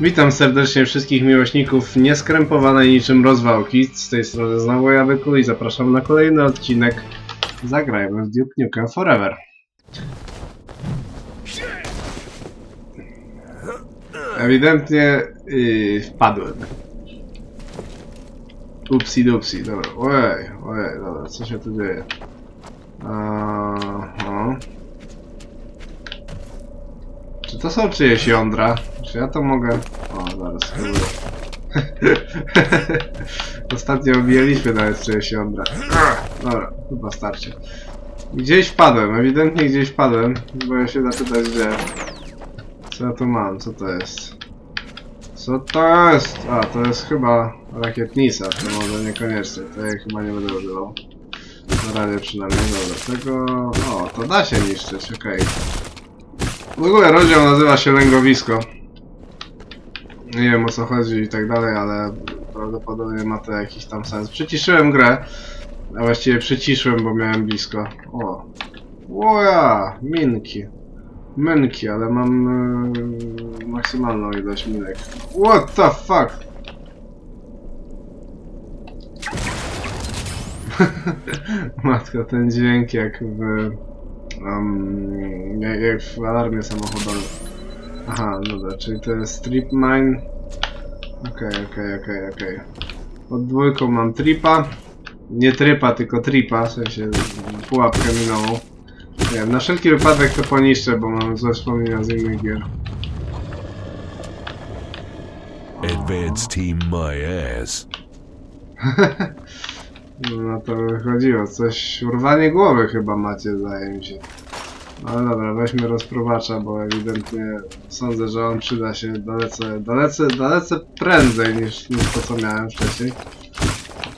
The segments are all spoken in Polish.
Witam serdecznie wszystkich miłośników nieskrępowanej niczym rozwałki. Z tej strony znowu ja Byku i zapraszam na kolejny odcinek Zagrajmy w Duke Nukem Forever. Ewidentnie yy, wpadłem. Upsi dupsi, dobra. Ojej, ojej, dobra, co się tu dzieje? Aha. Czy to są czyjeś jądra? Czy ja to mogę? O, zaraz. Ostatnio objęliśmy nawet czyjeś jądra. Dobra, chyba starczy. Gdzieś wpadłem, ewidentnie gdzieś wpadłem. Boję się zapytać gdzie. Co ja tu mam? Co to jest? Co to jest? A, to jest chyba rakietnica, to może niekoniecznie, to ja chyba nie będę używał. Na razie przynajmniej, dobra, tego... O, to da się niszczyć, okej. W ogóle rozdział nazywa się Lęgowisko. Nie wiem o co chodzi i tak dalej, ale prawdopodobnie ma to jakiś tam sens. Przyciszyłem grę, a właściwie przyciszyłem, bo miałem blisko. O! Łoja! Minki. Minki, ale mam yy, maksymalną ilość minek. What the fuck? Matko, ten dźwięk jak w... Um, jak, jak w alarmie samochodowym. Aha, dobra, czyli to jest strip mine. Okej, okej, okej, okej. Pod dwójką mam tripa. Nie trypa, tylko tripa, w sensie pułapkę minową. Nie na wszelki wypadek to poniszczę, bo mam złe wspomnienia z innych gier. Advance team my ass. No to wychodziło, coś, urwanie głowy chyba macie, zdaje mi się. No dobra, weźmy rozprowacza, bo ewidentnie sądzę, że on przyda się dalece, dalece, dalece prędzej niż, niż to, co miałem wcześniej.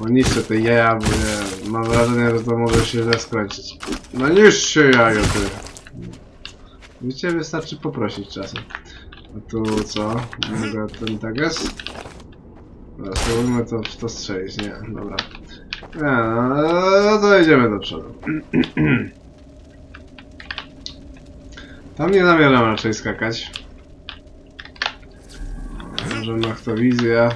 Bo niszczę te jaja, bo nie, mam wrażenie, że to może się źle skończyć. No niszcz się jajo, ty! Wiecie, wystarczy poprosić czasem. A tu co? Mogę ten tak jest? Dobra, spróbujmy to, w to strzelić, nie, dobra. No to idziemy do przodu. Tam nie zamierzam raczej skakać. Może noktowizja.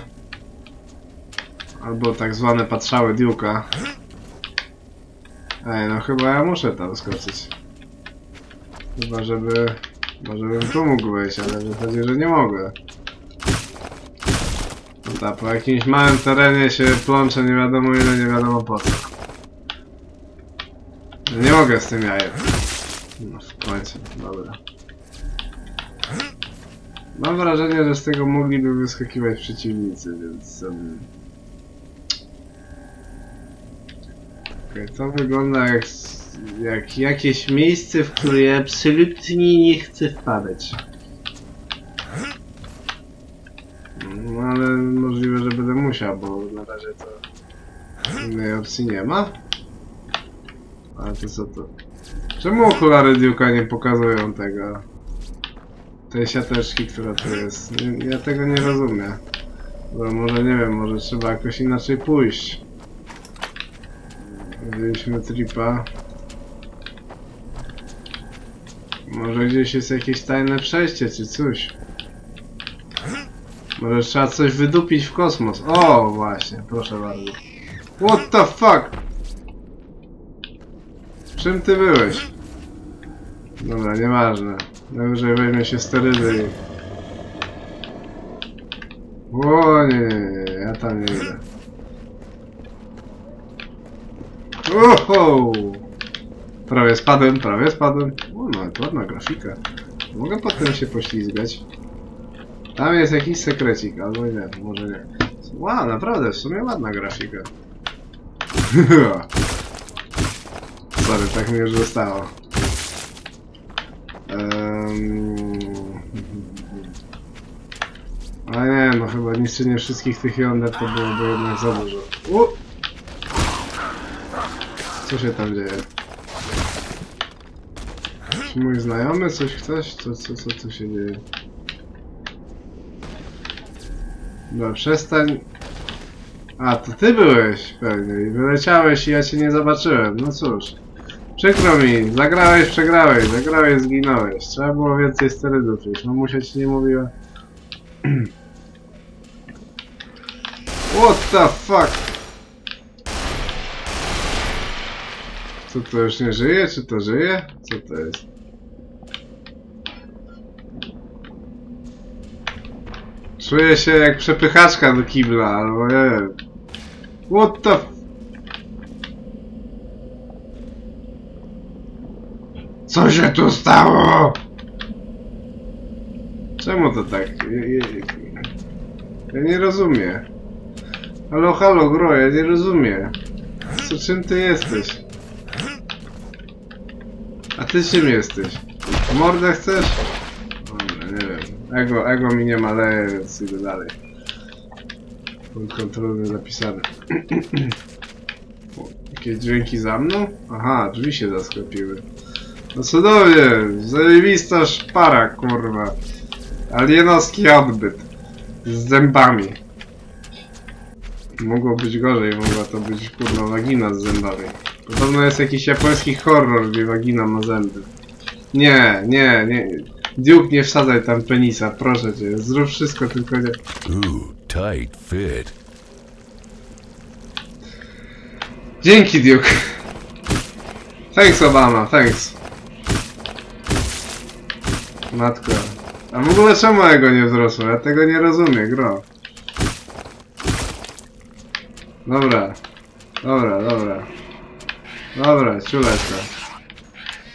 Albo tak zwane patrzały Duke'a. Ej, no chyba ja muszę tam skoczyć. Chyba żeby... Może bym tu mógł wejść, ale wychodzi, że nie mogę. No tak, po jakimś małym terenie się plączę nie wiadomo ile, nie wiadomo po co. Nie mogę z tym jajem. No w końcu, dobra. Mam wrażenie, że z tego mogliby wyskakiwać przeciwnicy, więc... Um... Okej, to wygląda jak, jak jakieś miejsce, w które absolutnie nie chcę wpadać. No ale możliwe, że będę musiał, bo na razie to innej opcji nie ma. Ale to co to? Czemu okulary Duke'a nie pokazują tego? Tej siateczki, która tu jest. Ja tego nie rozumiem. Bo może nie wiem, może trzeba jakoś inaczej pójść. Wzięliśmy tripa. Może gdzieś jest jakieś tajne przejście czy coś. Może trzeba coś wydupić w kosmos. O, właśnie, proszę bardzo. What the fuck? Czym ty byłeś? Dobra, nieważne. Najwyżej weźmie się sterydy i... O nie, nie, nie, ja tam nie idę. Oho! Prawie spadłem, prawie spadłem. O, nawet ładna grafika. Mogę potem się poślizgać. Tam jest jakiś sekrecik, albo nie, może nie. Wow, naprawdę, w sumie ładna grafika. Sorry, tak mi już zostało. Um... Ale nie, no chyba niszczenie wszystkich tych jąder to byłoby jednak za dużo. U! Co się tam dzieje? Mój znajomy coś chcesz? Co, co, co tu się dzieje? No przestań. A, to ty byłeś pewnie i wyleciałeś i ja cię nie zobaczyłem. No cóż. Przykro mi, zagrałeś, przegrałeś, zagrałeś, zginąłeś. Trzeba było więcej sterydów jeść. Mamusia ci nie mówiła. What the fuck? Co to już nie żyje? Czy to żyje? Co to jest? Czuję się jak przepychaczka do kibla, albo nie wiem. What the f- Co się tu stało? Czemu to tak? Ja, nie rozumiem. Halo, halo, gro, ja nie rozumiem. Co, czym ty jesteś? A ty czym jesteś? Mordę chcesz? Ego, ego mi nie maleje, więc idę dalej. Punkt kontrolny zapisany. Jakieś dźwięki za mną? Aha, drzwi się zasklepiły. No cudownie, zajebista szpara, kurwa. Alienowski odbyt. Z zębami. Mogło być gorzej, mogła to być kurwa wagina z zębami. Podobno jest jakiś japoński horror, gdzie wagina ma zęby. Nie, nie, nie. Duke, nie wsadzaj tam penisa, proszę cię. Zrób wszystko, tylko nie. Ooh, tight fit. Dzięki, Duke. Thanks, Obama, thanks. Matko. A w ogóle czemu jego nie wzrosło? Ja tego nie rozumiem, gro. Dobra. Dobra, dobra. Dobra, ciuleczka.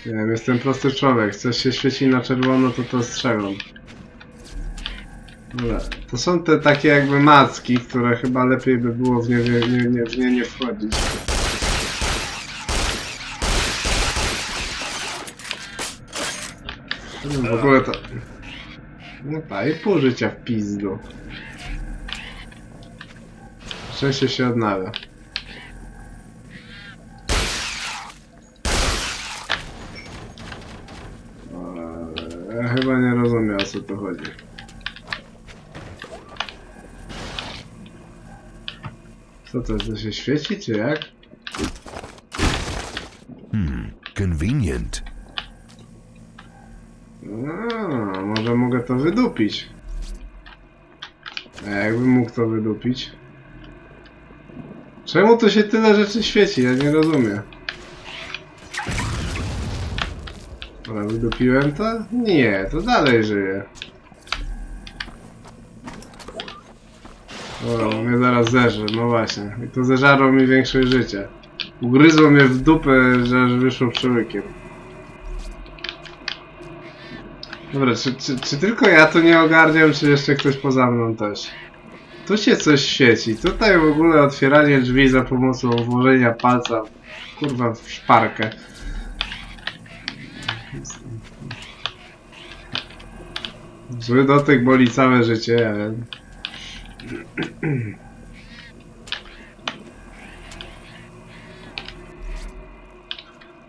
Nie wiem, jestem prosty człowiek. Chcesz się świecić na czerwono, to to strzelam. Dobra. To są te takie jakby macki, które chyba lepiej by było w nie, nie, nie, nie, w nie nie wchodzić. No, w ogóle to... No tak, i pół życia w pizdu. Szczęście się odnawia. Chyba nie rozumiem o co to chodzi. Co to, to się świeci, czy jak? Hmm, convenient. No, może mogę to wydupić. A jakbym mógł to wydupić? Czemu tu się tyle rzeczy świeci? Ja nie rozumiem. Ale wydupiłem to? Nie, to dalej żyje. O, mnie zaraz zerzy, no właśnie. I to zeżarło mi większość życia. Ugryzło mnie w dupę, że aż wyszło przełykiem. Dobra, czy, czy, czy tylko ja to nie ogarniam, czy jeszcze ktoś poza mną też? Tu się coś świeci. Tutaj w ogóle otwieranie drzwi za pomocą włożenia palca kurwa w szparkę. Zły dotyk boli całe życie, ale...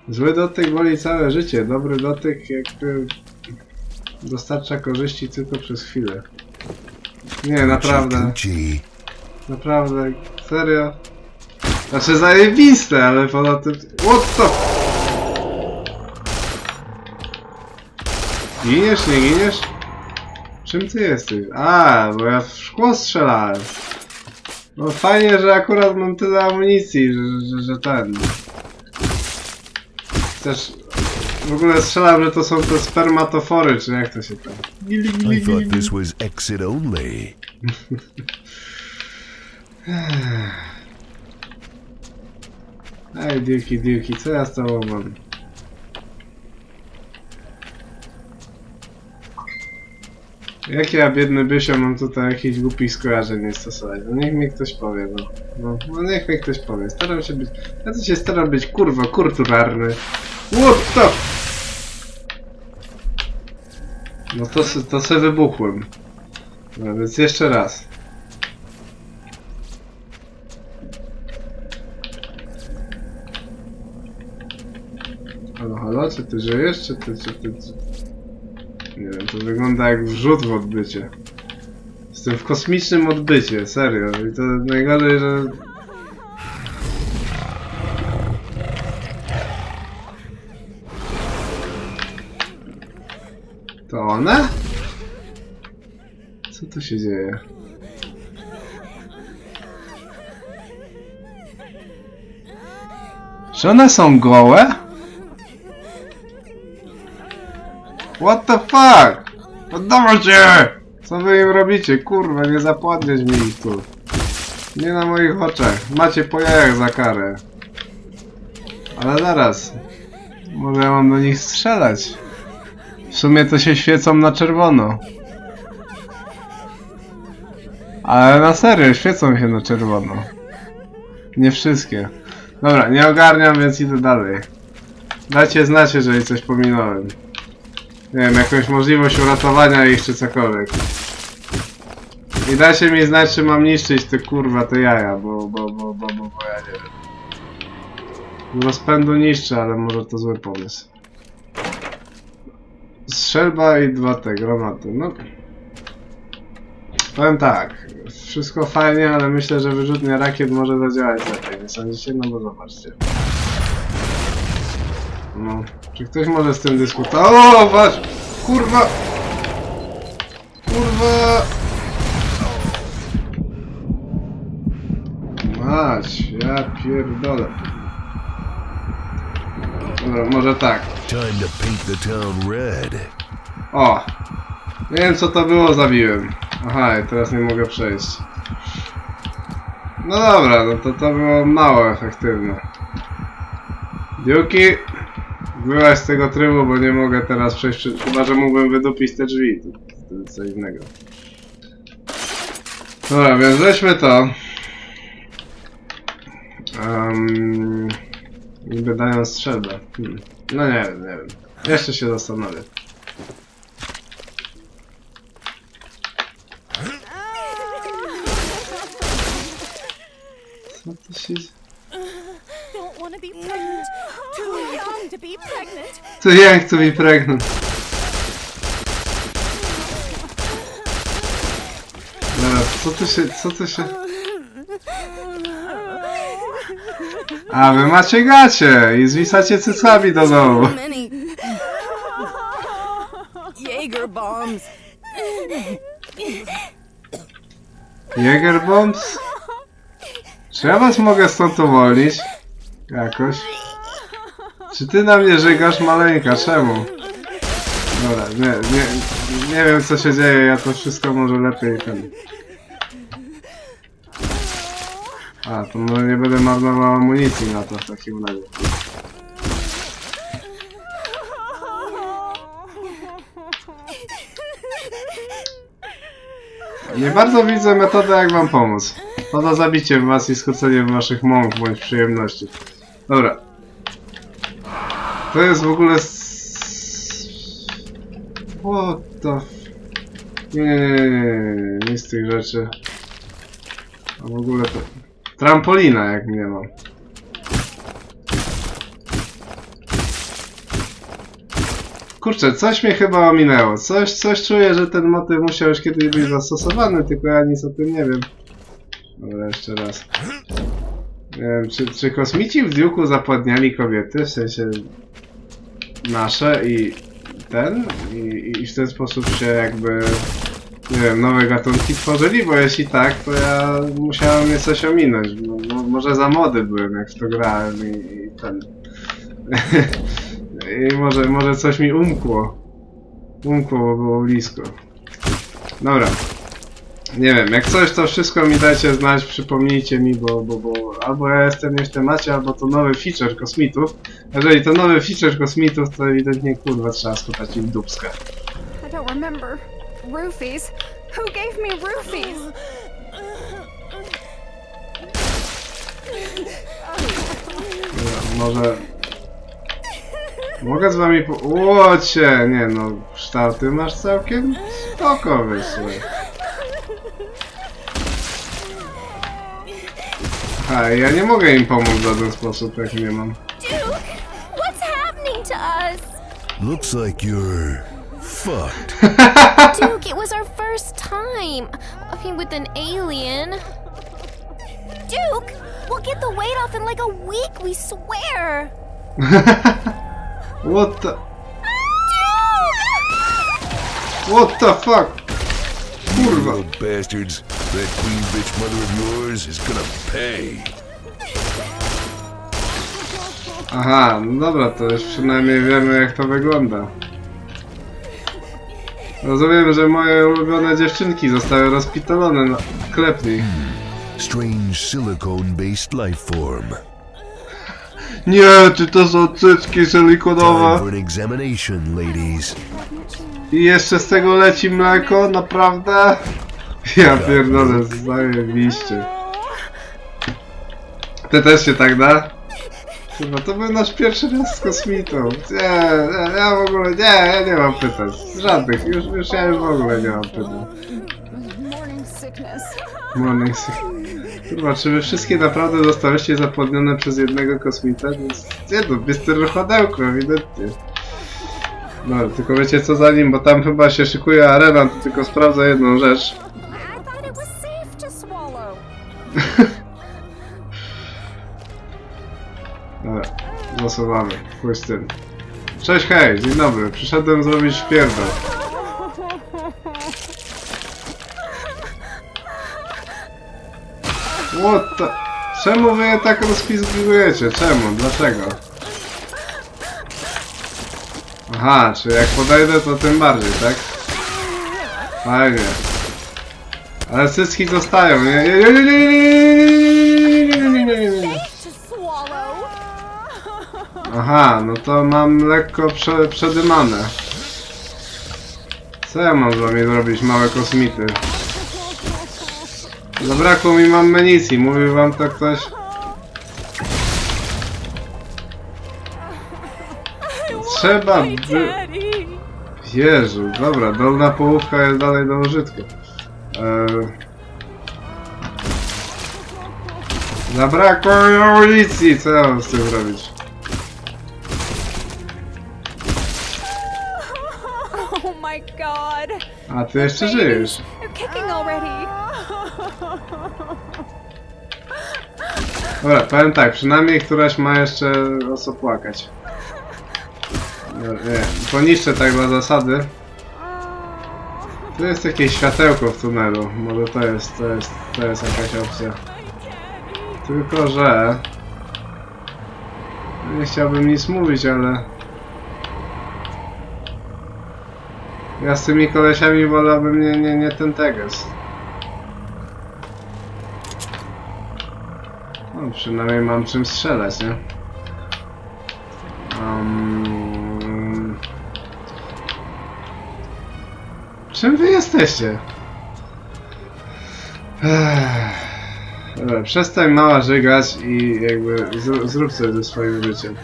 Zły dotyk boli całe życie. Dobry dotyk jakby dostarcza korzyści tylko przez chwilę. Nie, naprawdę. Naprawdę, serio. Znaczy zajebiste, ale poza tym... What the... Giniesz, nie giniesz? Czym ty jesteś? A, bo ja w szkło strzelałem. No fajnie, że akurat mam tyle amunicji, że, że, że ten... Też... W ogóle strzelam, że to są te spermatofory, czy jak to się tam... I thought this was exit only. Ej, diłki, diłki, co ja z tobą mam? Jak ja, biedny Bysio, mam tutaj jakichś głupich skojarzeń nie stosować? No niech mi ktoś powie, no. No, no niech mi ktoś powie. Staram się być... Ja to się staram być, kurwa, kulturalny. What the... No to, to se wybuchłem. No więc jeszcze raz. Halo, halo, czy ty żyjesz, czy ty, czy ty, czy... Nie wiem, to wygląda jak wrzut w odbycie. Jestem w kosmicznym odbycie, serio. I to najgorzej, że... To one? Co tu się dzieje? Czy one są gołe? What the fuck? Oddawajcie! Co wy im robicie? Kurwa, nie zapłodnieć mi tu. Nie na moich oczach. Macie po jajach za karę. Ale zaraz. Może ja mam do nich strzelać. W sumie to się świecą na czerwono. Ale na serio, świecą się na czerwono. Nie wszystkie. Dobra, nie ogarniam, więc idę dalej. Dajcie znać, jeżeli coś pominąłem. Nie wiem, jakąś możliwość uratowania ich czy cokolwiek. I dajcie mi znać, czy mam niszczyć te kurwa te jaja, bo, bo, bo, bo, bo, bo ja nie wiem. Rozpędu niszczę, ale może to zły pomysł. Strzelba i dwa te granaty, no. Powiem tak, wszystko fajnie, ale myślę, że wyrzutnia rakiet może zadziałać lepiej, nie sądzicie? No bo zobaczcie. No, czy ktoś może z tym dyskutować? O, patrz! Kurwa! Kurwa! Mać, ja pierdolę. Dobra, może tak. Time to paint the town red. O! Nie wiem co to było, zabiłem. Aha, i teraz nie mogę przejść. No dobra, no to to było mało efektywne. Diuki, wyłaź z tego trybu, bo nie mogę teraz przejść, chyba że mógłbym wydupić te drzwi. To wtedy co innego. Dobra, więc weźmy to. Um, niby dają strzelbę. Hmm. No nie wiem, nie wiem. Jeszcze się zastanowię. Co to się... To jak to mi pregnant? Dobra, co tu się... co tu się... A, wy macie gacie i zwisacie cycami do domu. Jaeger bombs. Jäger Bombs? Czy ja was mogę stąd uwolnić? Jakoś? Czy ty na mnie żygasz maleńka? Czemu? Dobra, nie, nie, nie wiem co się dzieje, ja to wszystko może lepiej ten... A, to może nie będę marnował amunicji na to w takim razie. Nie bardzo widzę metodę jak wam pomóc. Poza zabiciem was i skróceniem waszych mąk bądź przyjemności. Dobra. To jest w ogóle... What the... Nie, nie, nie, nie, nie, z tych rzeczy. A w ogóle to... Trampolina jak nie mam. Kurczę, coś mnie chyba ominęło. Coś, coś czuję, że ten motyw musiał już kiedyś być zastosowany, tylko ja nic o tym nie wiem. Dobra, jeszcze raz. Nie wiem, czy, czy kosmici w Duke'u zapładniali kobiety, w sensie nasze i ten, i, i w ten sposób się jakby, nie wiem, nowe gatunki tworzyli, bo jeśli tak, to ja musiałem je coś ominąć. No, no, może za młody byłem, jak w to grałem i, i ten... I może, może coś mi umkło. Umkło, bo było blisko. Dobra. Nie wiem, jak coś to wszystko mi dajcie znać, przypomnijcie mi, bo, bo, bo albo ja jestem nie w temacie, albo to nowy feature kosmitów. Jeżeli to nowy feature kosmitów, to ewidentnie kurwa trzeba skutać im dupskę. I don't remember. Roofies? Who gave me roofies? Może... Mogę z wami po... Łocie! Nie no, kształty masz całkiem spoko wyszły. A, ja nie mogę im pomóc w żaden sposób, jak nie mam. Duke, what's happening to us? Looks like you're fucked. Duke, it was our first time walking with an alien. Duke, we'll get the weight off in like a week, we swear. What the... Duke! What the fuck? kurwa. little bastards. That queen bitch mother of yours is gonna pay. Aha, no dobra, to już przynajmniej wiemy jak to wygląda. Rozumiem, że moje ulubione dziewczynki zostały rozpitolone. No, klepnij. Strange silicone-based life form. Nie, czy to są cycki silikonowe? I jeszcze z tego leci mleko? Naprawdę? Ja pierdolę, zajebiście. Ty też się tak da? Chyba to był nasz pierwszy raz z kosmitą. Nie, nie, ja w ogóle, nie, ja nie mam pytań. Żadnych, już, już ja już w ogóle nie mam pytań. Morning sickness. Kurwa, czy wy wszystkie naprawdę zostałyście zapłodnione przez jednego kosmita? Więc nie no, Mr. Chodełko, ewidentnie. No, tylko wiecie co za nim, bo tam chyba się szykuje arena, to tylko sprawdzę jedną rzecz. Dobra, tym. Cześć, hej, dzień dobry. Przyszedłem zrobić wpierdol. What the... Czemu wy je tak rozpizgujecie? Czemu? Dlaczego? Aha, czy jak podejdę to tym bardziej, tak? Fajnie. Ale cycki zostają, nie? Nie, nie, nie, nie, nie, nie, nie, nie, nie, nie. Aha, no to mam lekko prze, przedymane. Co ja mam z wami zrobić, małe kosmity? Zabrakło mi amunicji, mówił wam to ktoś? Trzeba by... Jezu, dobra, dolna połówka jest dalej do użytku. Eee... Zabrakło amunicji, co ja mam z tym zrobić? Oh my god. A ty jeszcze żyjesz. Dobra, powiem tak, przynajmniej któraś ma jeszcze o co płakać. Nie, poniszczę tak dla zasady. Tu jest jakieś światełko w tunelu, może to jest, to jest, to jest jakaś opcja. Tylko, że... Nie chciałbym nic mówić, ale... Ja z tymi kolesiami wolałbym nie, nie, nie ten teges. No, przynajmniej mam czym strzelać, nie? Czym wy jesteście? Ech. Dobra, przestań mała żygać i jakby zr- zrób coś ze swoim życiem.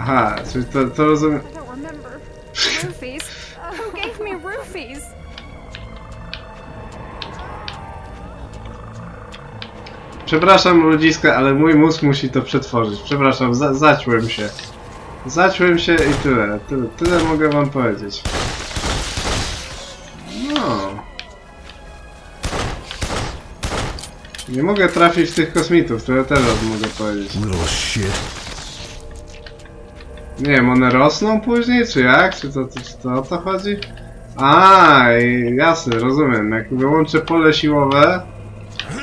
Aha, czyli to, to rozumiem... Przepraszam ludziska, ale mój mózg musi to przetworzyć. Przepraszam, za zaćłem się. Zaćłem się i tyle. tyle. Tyle mogę wam powiedzieć. Nie mogę trafić w tych kosmitów, tyle teraz mogę powiedzieć. Little shit. Nie wiem, one rosną później, czy jak? Czy to, czy to o to chodzi? A, jasne, rozumiem. Jak wyłączę pole siłowe,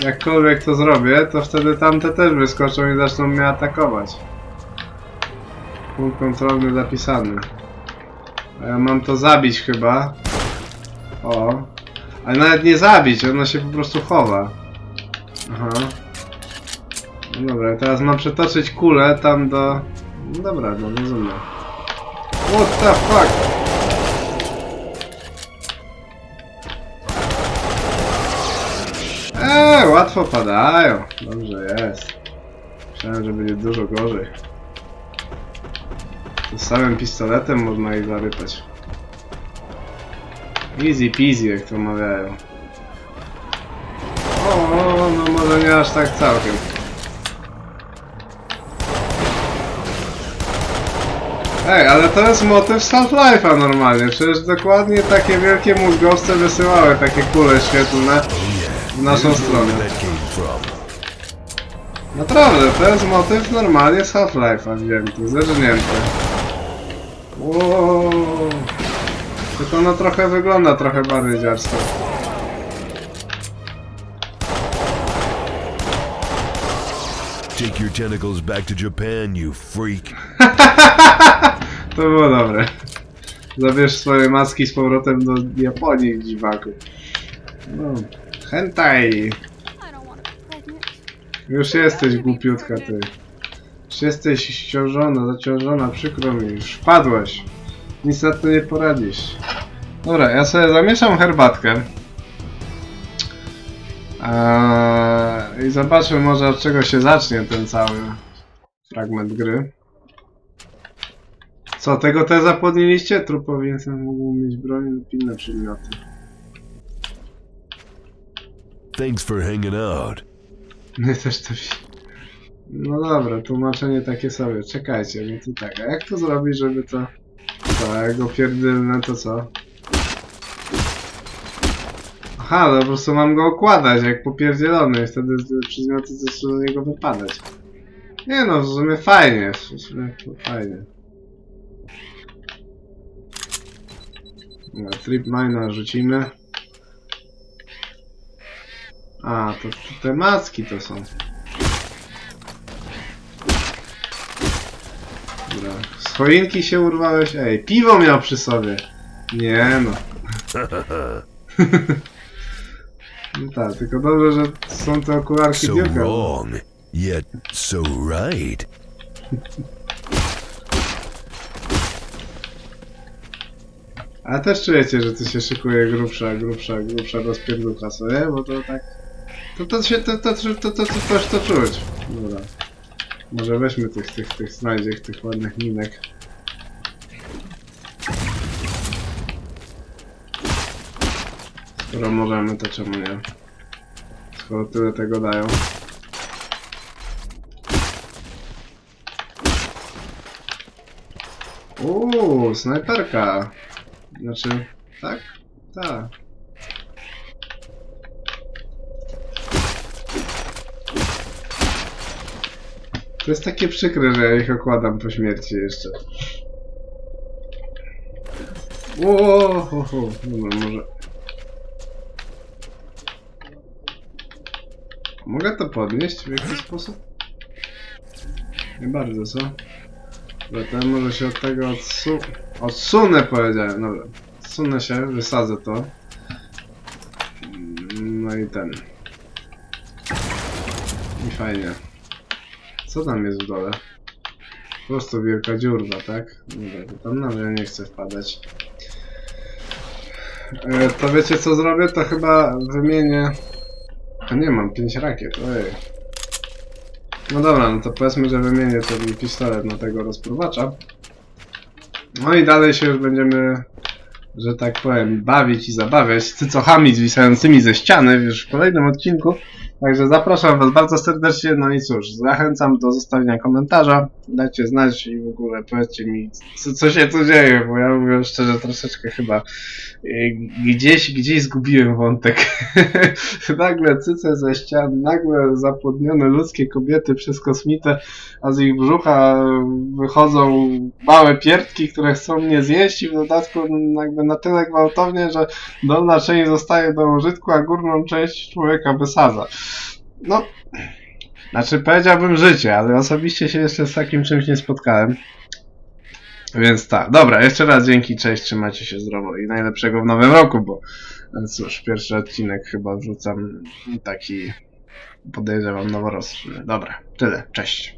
jakkolwiek to zrobię, to wtedy tamte też wyskoczą i zaczną mnie atakować. Punkt kontrolny zapisany. A ja mam to zabić chyba. O. Ale nawet nie zabić, ono się po prostu chowa. Aha. No dobra, teraz mam przetoczyć kulę tam do... No dobra, no rozumiem. What the fuck? Eee, łatwo padają. Dobrze jest. Myślałem, że będzie dużo gorzej. Z samym pistoletem można ich zarypać. Easy peasy, jak to mawiają. O, może nie aż tak całkiem. Ej, ale to jest motyw z Half-Life'a normalnie. Przecież dokładnie takie wielkie mózgowce wysyłały takie kule świetlne w naszą stronę. Naprawdę, to jest motyw normalnie z Half-Life'a wzięty, zerżnięty. Wow. Tylko ono trochę wygląda trochę bardziej dziarsko. Take your tentacles back to Japan, you freak. To było dobre. Zabierz swoje maski z powrotem do Japonii, dziwaku. No, hentai. Już jesteś głupiutka, ty. Już jesteś ściążona, zaciążona, przykro mi. Już wpadłaś. Nic na to nie poradzisz. Dobra, ja sobie zamieszam herbatkę. Eee, I zobaczmy może od czego się zacznie ten cały fragment gry. Co, tego te zapłodniliście? Trupowi więc mógł mieć broń lub inne przedmioty. Thanks for hanging out. Mnie też to wsi. No dobra, tłumaczenie takie sobie. Czekajcie, no to tak. A jak to zrobić, żeby to... To, jak go pierdolnę, to co? Aha, no po prostu mam go okładać jak popierdzielony wtedy z- przedmioty zaczną z niego wypadać. Nie no, w sumie fajnie, w sumie fajnie. Dobra, trip mine rzucimy. A, to, to te maski to są. Dobra. Z choinki się urwałeś? Ej, piwo miał przy sobie. Nie no. No tak, tylko dobrze, że są te okularki So Duke'a. wrong, yet so right. A też czujecie, że tu się szykuje grubsza, grubsza, grubsza rozpierdółka sobie, bo to tak... To to się, to, to, to, to, to, to, też to czuć. Dobra. Może weźmy tych, tych, tych znajdziek, tych ładnych minek. Skoro możemy, to czemu nie? Skoro tyle tego dają. Uuu, snajperka. Znaczy, tak? Tak. To jest takie przykre, że ja ich okładam po śmierci jeszcze. Ło, ho, ho. Dobra, może... Mogę to podnieść w jakiś sposób? Nie bardzo, co? Zatem może się od tego odsu... odsunę, powiedziałem. Dobra. Odsunę się, wysadzę to. No i ten. I fajnie. Co tam jest w dole? Po prostu wielka dziurwa, tak? Dobra, to tam nawet nie chcę wpadać. E, to wiecie co zrobię? To chyba wymienię... A nie, mam 5 rakiet, ojej. No dobra, no to powiedzmy, że wymienię ten pistolet na tego rozpruwacza. No i dalej się już będziemy, że tak powiem, bawić i zabawiać cycochami zwisającymi ze ściany już w kolejnym odcinku. Także zapraszam Was bardzo serdecznie. No i cóż, zachęcam do zostawienia komentarza. Dajcie znać i w ogóle powiedzcie mi, co, co się tu dzieje, bo ja mówię szczerze, troszeczkę chyba y, gdzieś, gdzieś zgubiłem wątek. nagle cyce ze ścian, nagle zapłodnione ludzkie kobiety przez kosmitę, a z ich brzucha wychodzą małe pierdki, które chcą mnie zjeść i w dodatku jakby na tyle gwałtownie, że dolna część zostaje do użytku, a górną część człowieka wysadza. No, znaczy powiedziałbym życie, ale osobiście się jeszcze z takim czymś nie spotkałem. Więc tak, dobra, jeszcze raz dzięki, cześć, trzymajcie się zdrowo i najlepszego w nowym roku, bo cóż, pierwszy odcinek chyba wrzucam taki, podejrzewam, noworoczny. Dobra, tyle, cześć.